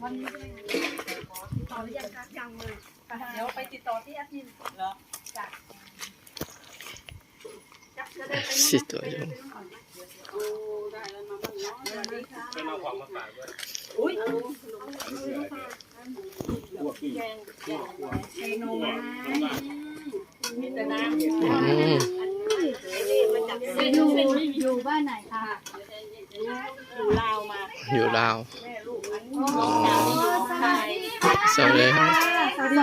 ต่อหรือยังคะยังเลยเดี๋ยวไปติดต่อที่แอดมินเหรอสิตัวยงอุ้ยอืมอยู่อยู่บ้านไหนคะอยู่ลาวมาอยู่ลาว สวัสดีค่ะสวัสดีครั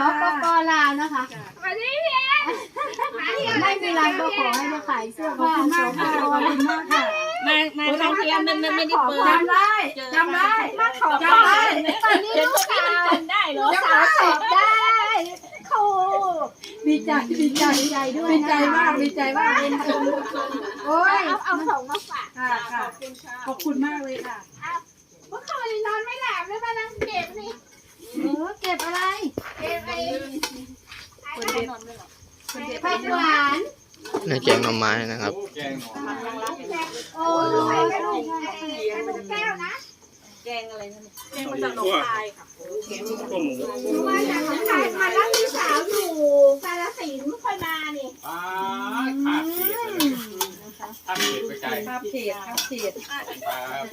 บสปปลาวนะคะสวัสดีไม่มีไรก็ขอให้มาขายเสื้อผ้าขอบคุณขอบคุณมากค่ะมามาครั้งที่แล้วมันมันไม่ได้เปิดจำได้จำได้จำได้ตอนนี้ลูกสาวจำได้เหรอลูกสาวสอบได้ครูดีใจดีใจดีใจด้วยดีใจมากดีใจมากโอ้ยเอาเอาของมาฝากค่ะค่ะขอบคุณมากเลยค่ะ เมื่อคืนนอนไม่หลับเลยมานั่งเก็บนี่เออเก็บอะไรเก็บไอ้ผักหวานในแกงหน่อไม้นะครับโอ้ยใส่ลูกแก้วนะแกงอะไรนั่นแกงมาจากหนองคายค่ะมาจากหนองคายมาแล้วพี่สาวอยู่กาฬสินธุ์ไม่ค่อยมานี่อ่าขาดเขีย ดเลยขาดเขียดไปไกลภาพเพจภาพเพจครับ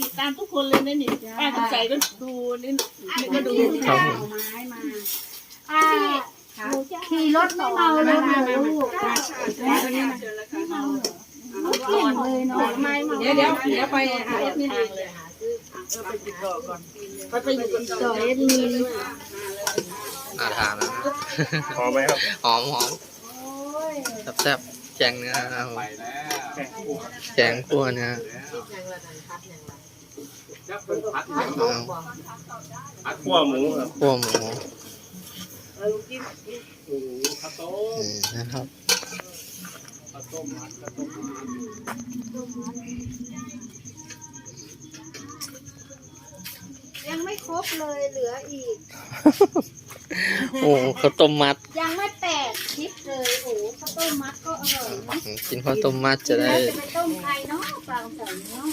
ติดตามทุกคนเลยนะนี่ป้าสงสัยก็ดูนี่นี่ก็ดูครับผมไม้มาอ่าขี่รถไม่เมาเลยค่ะลูกไม่เก่งเลยเนาะไม่เมาเดี๋ยวเดี๋ยวเดี๋ยวไปหาแอดมินเองเลยไปติดต่อก่อนไปไปติดต่อแอดมินน่าทานนะพอไหมครับ หอมหอมแซ่บๆ แกงเนื้อนะครับผมไปแล้วแกงคั่วเนื้อจะเป็นพัดเอาพัดขั้วหมูครับคั่วหมูโอ้โหข้าวต้มนี่นะครับข้าวต้มมัดข้าวต้มมัดยังไม่ครบเลยเหลืออีก โอ้ข้าวต้มมัด ยังไม่แตกคลิปเลยโอ้ข้าว ต้มมัดก็อร่อยนะกินข้าวต้มมัดจะได้แล้วจะไปต้มใครเนาะฟังใส่เนาะ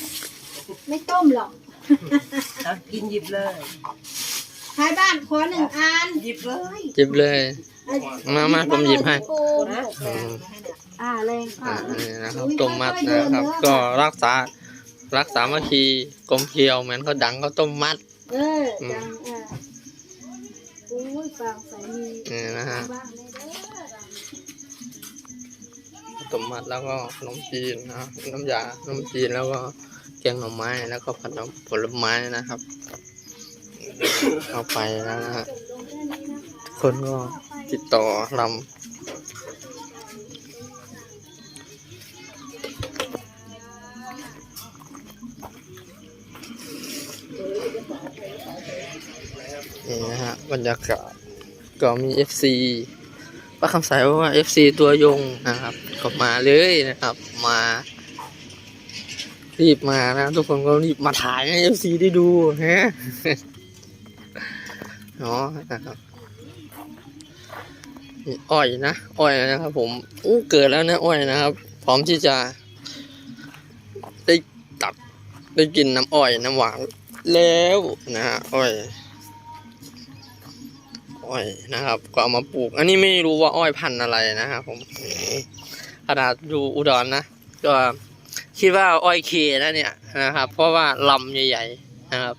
ไม่ต้มหรอกกินหยิบเลยท้ายบ้านขอหนึ่งอันหยิบเลยจิบเลย มามาผมหยิบให้โกงอืมอ่าเลยอ่าค่ะนี่นะครับต้มมัดนะครับ ก็รักษา รักษาเมื่อคีกลมเกลียวเหมือนเขาดังเขาต้มมัด เออจังเออโอ้ยฟังใส่มีนี่นะฮะ บ้างเล ต้มมัดแล้วก็ขนมจีนนะน้ำยาขนมจีนแล้วก็แกงหน่อไม้แล้วก็ผัดผลไม้นะครับเอาไปนะฮะคนก็ติดต่อลำนี่นะฮะบรรยากาศก็มี FC ป้าคำใสบอกว่า FC ตัวยงนะครับก็มาเลยนะครับ มารีบมานะทุกคนก็รีบมาถ่ายให้ FC ได้ดูฮะเนาะนะครับอ้อยนะอ้อยนะครับ ผมอู้เกิดแล้วนะอ้อยนะครับ พร้อมที่จะได้ตัดได้กินน้ำอ้อยน้ำหวานแล้วนะฮะอ้อย อ้อยนะครับ ก็เอามาปลูก อันนี้ไม่รู้ว่าอ้อยพันธุ์อะไรนะครับผมขนาดอยู่อุดรนะก็คิดว่าอ้อยเคนะเนี่ยนะครับ เพราะว่าลำใหญ่ ๆ นะครับ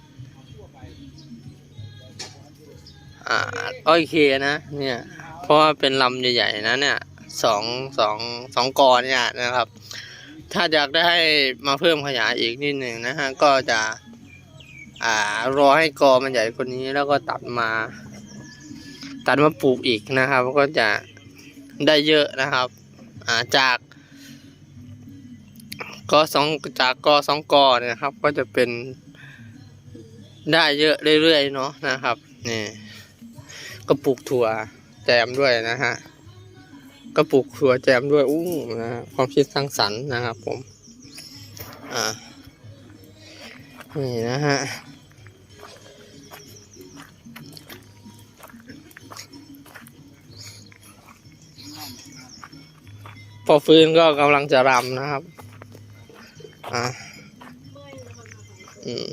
อ้อยเคนะ เนี่ย เพราะว่าเป็นลำใหญ่ๆนะเนี่ยสองสองสองกอเนี่ยนะครับ ถ้าอยากได้มาเพิ่มขยายอีกนิดหนึ่งนะฮะก็จะ อ่ารอให้กอมันใหญ่กว่านี้แล้วก็ตัดมา ตัดมาปลูกอีกนะครับ ก็จะได้เยอะนะครับาจากกอสองจากกอสองกอเนี่ยครับ ก็จะเป็นได้เยอะเรื่อยๆเนาะนะครับนี่ก็ปลูกถั่วแจมด้วยนะฮะก็ปลูกถั่วแจมด้วยอู้นะฮะความคิดสร้างสรรค์นะครับผมอ่านี่นะฮะ อฟื้นก็กำลังจะรำนะครับ อ่าอืม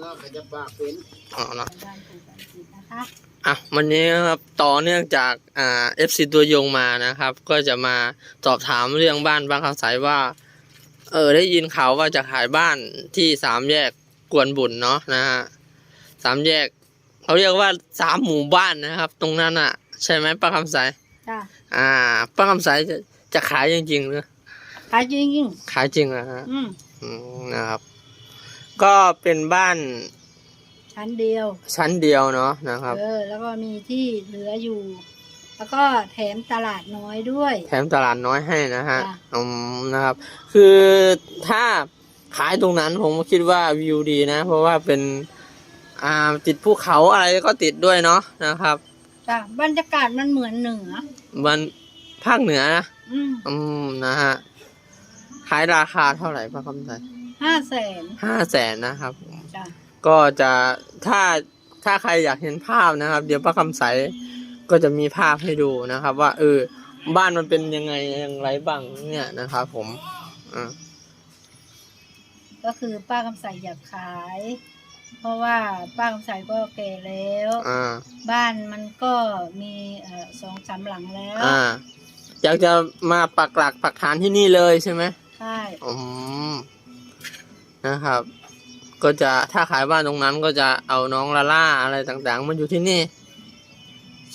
เราก็จะปากเป็นเอาเนาะด้านของการกินนะคะอะวันนี้ครับต่อเนื่องจากอ่าเอฟซีตัวยงมานะครับ ก็จะมาสอบถามเรื่องบ้านบางคำสายว่า เออได้ยินข่าวว่าจะขายบ้านที่สามแยกกวนบุญเนาะนะฮะสามแยกเขาเรียกว่าสามหมู่บ้านนะครับ ตรงนั้นอะ ใช่ไหมป้าคำสายจ้ะอ่าป้าคำสายจะ จะขายจริงๆหรือขายจริงจริงขายจริงนะฮะ ๆอืมอืมนะครับ ก็เป็นบ้านชั้นเดียว ชั้นเดียวเนาะนะครับ เออ แล้วก็มีที่เหลืออยู่ แล้วก็แถมตลาดน้อยด้วย แถมตลาดน้อยให้นะฮะจ้ะอืมนะครับ คือถ้าขายตรงนั้นผมก็คิดว่าวิวดีนะ เพราะว่าเป็นอ่าติดภูเขาอะไรก็ติดด้วยเนาะนะครับ จ้ะบรรยากาศมันเหมือนเหนือ มันภาคเหนือนะ อืมอืมนะฮะขายราคาเท่าไหร่ป้าคำไทยห้าแสนห้าแสนนะครับจ้ะก็จะถ้าถ้าใครอยากเห็นภาพนะครับ เดี๋ยวป้าคำใสก็จะมีภาพให้ดูนะครับ ว่า เออ บ้านมันเป็นยังไงอย่างไรบ้างเนี่ยนะครับ ผมอ่า ก็คือป้าคำใสอยากขาย เพราะว่าป้าคำใสก็แก่แล้ว อ่า บ้านมันก็มีเอ่อสองสามหลังแล้ว อ่า อยากจะมาปักหลักปักฐานที่นี่เลยใช่ไหมใช่อืมนะครับ ก็จะถ้าขายบ้านตรงนั้นก็จะเอาน้องลาล่าอะไรต่างๆมาอยู่ที่นี่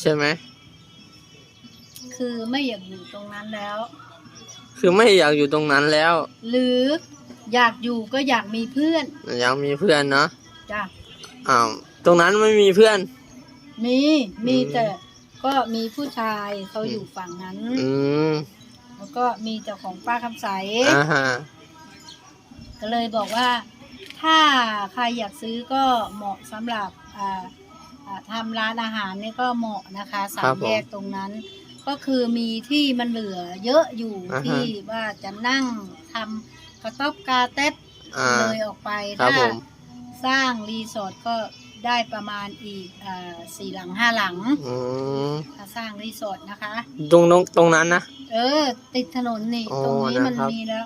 ใช่ไหมคือไม่อยากอยู่ตรงนั้นแล้ว คือไม่อยากอยู่ตรงนั้นแล้ว หรืออยากอยู่ก็อยากมีเพื่อนอยากมีเพื่อนเนาะจ้ะอ้าวตรงนั้นไม่มีเพื่อน มีมีอืมแต่ ก็มีผู้ชายเขาอยู่ฝั่งนั้น อืมแล้วก็มีเจ้าของป้าคำใส อ่าฮะก็เลยบอกว่า ถ้าใครอยากซื้อก็เหมาะสำหรับอ่าอ่าทำร้านอาหารเนี่ยก็เหมาะนะคะสามแยกตรงนั้น ก็คือมีที่มันเหลือเยอะอยู่ที่ว่าจะนั่งทำกระต๊อบกาเต็บอ่า เลยออกไปครับถ้าผม สร้างรีสอร์ทก็ ได้ประมาณอีกอ่าสี่หลังห้าหลังอืมถ้าสร้างรีสอร์ทนะคะ ตรงตรงตรงนั้นนะ เออ ติดถนนนี่ อ๋อตรงนี้มันนะครับ มีแล้ว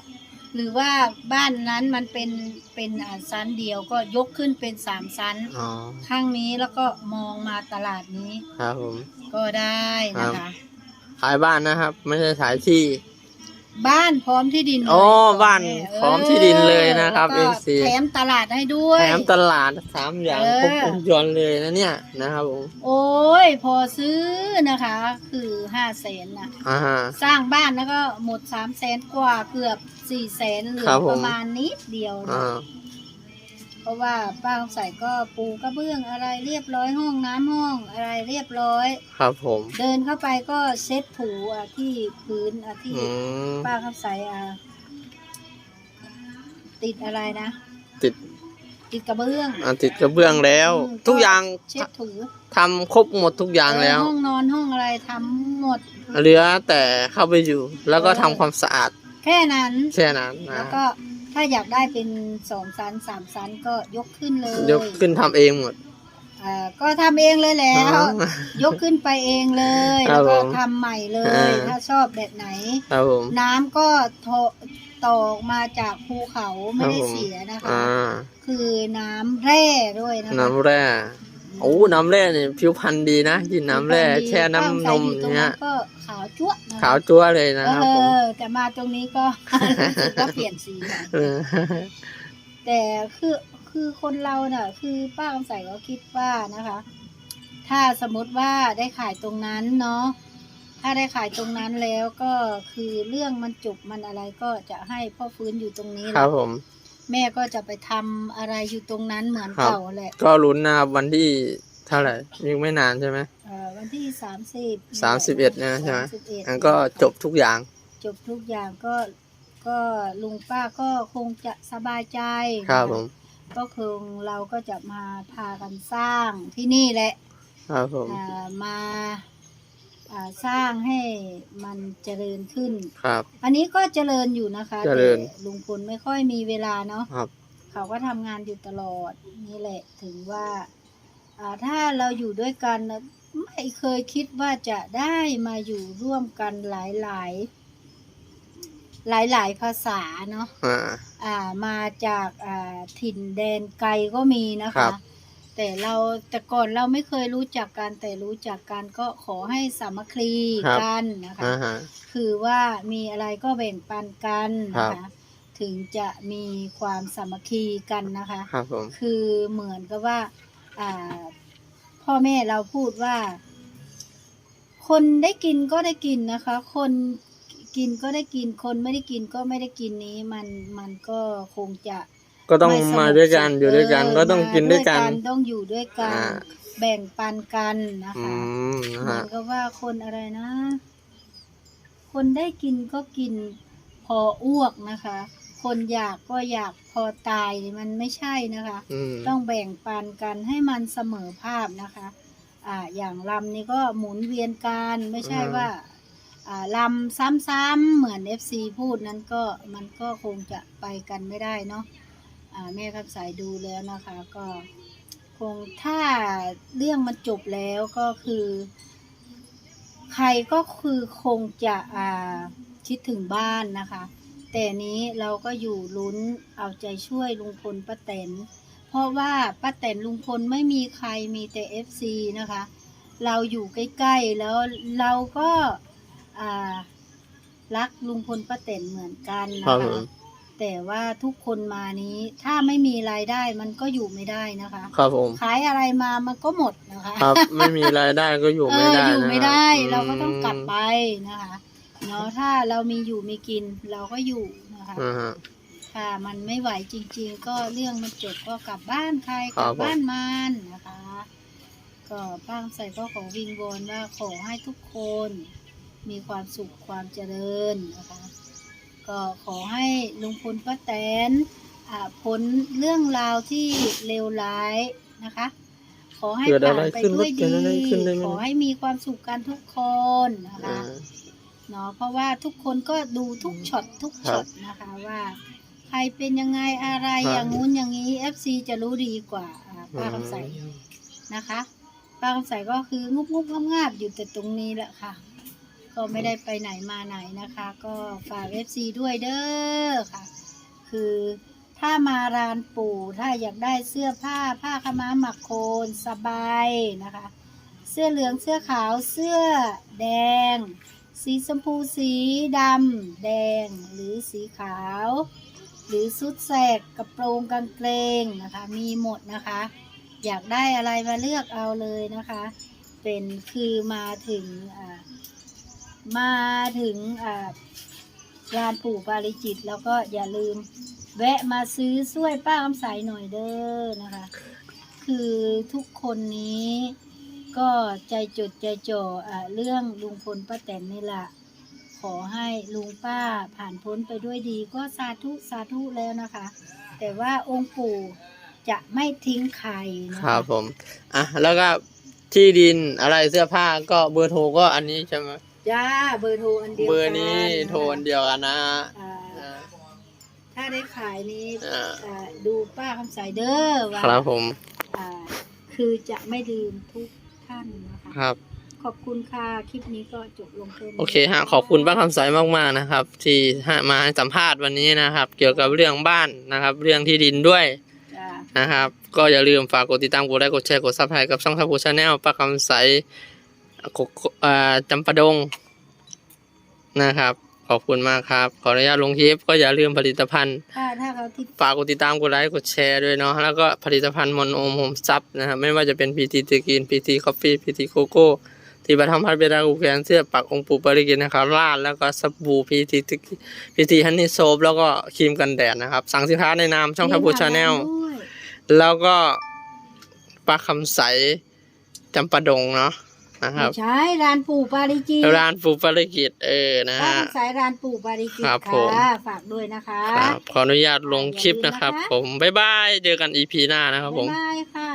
หรือว่าบ้านนั้นมันเป็นเป็นอ่าชั้นเดียวก็ยกขึ้นเป็นสามชั้น อ๋อข้างนี้แล้วก็มองมาตลาดนี้ครับผม ก็ได้นะคะ ขายบ้านนะครับ ไม่ใช่ขายที่ บ้านพร้อมที่ดินเลยอ๋อบอกบ้านแม่พร้อมที่ดินเลยนะครับแล้วก็ FC แถมตลาดให้ด้วย แถมตลาดสามอย่างเออ ครบวงจรเลยนะเนี่ยนะครับผมโอ้ย พอซื้อนะคะ คือห้าแสนนะอ่าฮะสร้างบ้านแล้วก็หมดสามแสนกว่าเกือบสี่แสนเหลืครัอบผม ประมาณนิดเดียวนะอ่า เพราะว่าป้าคำใส่ก็ปูกระเบื้องอะไรเรียบร้อยห้องน้ำห้องอะไรเรียบร้อย ครับผม เดินเข้าไปก็เช็ดถูอะที่พื้นอะที่อืม ป้าคำใส่อะติดอะไรนะ ติดติดกระเบื้องอ่าติดกระเบื้องแล้วอืมทุกอย่างเช็ดถูทำครบหมดทุกอย่างแล้วเออห้องนอนห้องอะไรทำหมด เหลือแต่เข้าไปอยู่ แล้วก็เออทำความสะอาดแค่นั้น แค่นั้นนะแล้วก็ ถ้าอยากได้เป็นสองชั้นสามชั้นก็ยกขึ้นเลยยกขึ้นทำเองหมด อ่าก็ทำเองเลยแล้วอ๋อยกขึ้นไปเองเลยครัแล้บวก็ผมทำใหม่เลอ่ายถ้าชอบแบบไหน ครับผมน้ำก็โทต่อออกมาจากภูเขาไม่ได้ครับผมเสียนะคะ อ่าคือน้ำแร่ด้วยนะคะน้ำแร่ โอ้น้ำแร่เนี่ยผิวพรรณดีนะกินน้ำแร่แช่น้ำนมตรงเนี้นั้ยนก็ขาวจั๊วะนะคะขาวจั๊วเลยนะเอครับผมอแต่มาตรงนี้ก็ รู้สึกว่าเปลี่ยนสีค่ะเออแต่คือคือคนเราเน่ะ คือป้าคำใสก็คิดว่านะคะ ถ้าสมมติว่าได้ขายตรงนั้นเนาะถ้าได้ขายตรงนั้นแล้วก็คือเรื่องมันจบมันอะไรก็จะให้พ่อฟื้นอยู่ตรงนี้แหครัละบผม แม่ก็จะไปทำอะไรอยู่ตรงนั้นเหมือนครับเก่าแหละก็ลุ้นนะครับวันที่เท่าไหร่ยังไม่นานใช่ไหม เอ่อวันที่สามสิบสามสิบเอ็ดนะใช่ไหม31อันก็จบทุกอย่าง จบทุกอย่างก็ก็ลุงป้าก็คงจะสบายใจครับผม ก็คงเราก็จะมาพากันสร้างที่นี่แหละครับผม อ่ามา อ่าสร้างให้มันเจริญขึ้น ครับ อันนี้ก็เจริญอยู่นะคะเจริญ แต่ลุงพลไม่ค่อยมีเวลาเนาะ ครับเขาก็ทำงานอยู่ตลอดนี่แหละถึงว่าอ่า ถ้าเราอยู่ด้วยกันนะไม่เคยคิดว่าจะได้มาอยู่ร่วมกันหลายหลายๆภาษาเนาะอ่า อ่ามาจากอ่าถิ่นแดนไกลก็มีนะครัคะ บ แต่เราแต่ก่อนเราไม่เคยรู้จักกันแต่รู้จักกันก็ขอให้สามัคคีกันนะคะ อ่าฮะ คือว่ามีอะไรก็แบ่งปันกันนะครัคะ บ ถึงจะมีความสามัคคีกันนะคะ ครับผมคือเหมือนกับว่า อ่า พ่อแม่เราพูดว่า คนได้กินก็ได้กินนะคะ คนกินก็ได้กิน คนไม่ได้กินก็ไม่ได้กินนี้ มันมันก็คงจะ ก็ต้องไสงบมาด้วยกันสุขอยู่ด้วยกัน เก็ต้องกินด้วยกัน มาต้องอยู่ด้วยกัน อ่า แบ่งปันกันนะอืคะมนะเหมือฮะนกับว่าคนอะไรนะ คนได้กินก็กินพออ้วกนะคะ คนอยากก็อยากพอตายมันไม่ใช่นะคะ อืมต้องแบ่งปันกันให้มันเสมอภาพนะคะ อ่า อย่างลำนี้ก็หมุนเวียนกันไม่ใช่ว่า อ่าลำซ้ำๆเหมือน FC พูดนั้นก็มันก็คงจะไปกันไม่ได้เนาะอ่า แม่คำสายดูแล้วนะคะก็คงถ้าเรื่องมันจบแล้วก็คือ ใครก็คือคงจะอ่าคิดถึงบ้านนะคะ แต่นี้เราก็อยู่ลุ้นเอาใจช่วยลุงพลป้าแตนเพราะว่าป้าแตนลุงพลไม่มีใครมีแต่เอฟซีนะคะ เราอยู่ใกล้ๆแล้วเราก็อ่ารักลุงพลป้าแตนเหมือนกันนะคะ แต่ว่าทุกคนมานี้ ถ้าไม่มีรายได้มันก็อยู่ไม่ได้นะคะ ครับผม ขายอะไรมามันก็หมดนะคะ ครับ ไม่มีรายได้ก็อยู่เอไม่อได้อยู่นะไม่ได้คบเราก็ต้องกลับไปนะคะเนาะถ้าเรามีอยู่มีกินเราก็อยู่นะคะ อืมอ่าฮะ ค่ะมันไม่ไหวจริงๆ ก็เรื่องมันจบก็กลับบ้านใครครักบลับผม บ้านมันนะคะ ก็ป้าใส่ก็ขอวิงวอนว่าขอให้ทุกคน มีความสุขความเจริญนะคะ ก็ขอให้ลุงพลป้าแตนอ่าพ้นเรื่องราวที่เลวร้ายนะคะ ขอให้เกิดอะผ่าไรนไปขึ้นด้วยเกิดอะไรดีขึ้นได้ไหมขอให้มีความสุขกันทุกคนนะคะอ่าเนาะเพราะว่าทุกคนก็ดูทุกช็อตทุกครับช็อตนะคะว่า ใครเป็นยังไงอะไรครับอย่างงู้นอย่างนี้ FC จะรู้ดีกว่าอ่าป้าคำใสนะคะป้าคำใสก็คืองุบงุบงาบๆอยู่แต่ตรงนี้แหละค่ะ ก็ไม่ได้ไปไหนมาไหนนะคะ ก็ฝาก FC ด้วยเด้อค่ะ คือถ้ามาร้านปู่ถ้าอยากได้เสื้อผ้าผ้าขม้าหมักโคนสบายนะคะ เสื้อเหลืองเสื้อขาวเสื้อแดง สีชมพูสีดำแดงหรือสีขาว หรือสุดแสกกระโปรงกางเกงนะคะ มีหมดนะคะ อยากได้อะไรมาเลือกเอาเลยนะคะ เป็นคือมาถึงอ่า มาถึงอ่าร้านปู่ปาริจิต แล้วก็อย่าลืม แวะมาซื้อช่วยป้าคำใสหน่อยเด้อนะคะ คือทุกคนนี้ก็ใจจดใจจ่ออเรื่องลุงพลป้าแตนนี่แหละขอให้ลุงป้าผ่านพ้นไปด้วยดี ก็สาธุสาธุแล้วนะคะ แต่ว่าองค์ปู่จะไม่ทิ้งใครนะครับผม อะ แล้วก็ที่ดินอะไรเสื้อผ้าก็เบอร์โทรก็อันนี้ใช่ไหม จ้าเบอร์โทรอันเดียวเบกัอร์นี้โทรอันเดียวกันนะอ่าอ่าถ้าได้ขายนี้อ่าอ่าดูป้าคำใสเด้อว่าครับผมอ่าคือจะไม่ลืมทุกท่านนะคะครับ ขอบคุณค่ะ คลิปนี้ก็จบลงแค่นี้โอเคฮะขอบคุณป้าคำใสมากๆนะครับ ที่ให้มาให้สัมภาษณ์วันนี้นะครับ เกี่ยวกับเรื่องบ้านนะครับ เรื่องที่ดินด้วยจ้า นะครับ ก็อย่าลืมฝากกดติดตามกดไลค์กดแชร์กดซับสไครต์กับช่องทัพพูชาแนลป้าคำใสกกอ่า จำปาดงนะครับ ขอบคุณมากครับ ขออนุญาตลงคลิปก็อย่าลืมผลิตภัณฑ์ถ้าถ้าเขาติดฝากกดติดตามกดไลค์กดแชร์ด้วยเนาะแล้วก็ผลิตภัณฑ์มอนโอมโฮมซับนะครับไม่ว่าจะเป็น PT ตกิน PT Coffee PT Coco ที่ประทำพัดเบดากูแขนเสื้อปักองค์ปู่ปริกินนะครับราดแล้วก็สบู่ PT ตกิน PT ฮันนี่โซฟแล้วก็ครีมกันแดดนะครับ สั่งสินค้าในนามช่องทัพพูชาแนลด้วยแล้วก็ปลาคำใสจำปาดงเนาะ นะครับไม่ใช่ร้านปู่ปาริจิตร้านปูปริกิตเออนะป้าฮะคำสายร้านปู่ปาริจิตครับผมค่ะฝากด้วยนะคะครับขออนุญาตลงคลิปนะครับ ผมบ๊ายบายเจอกัน EP หน้านะครับผบ๊ายมบายค่ะ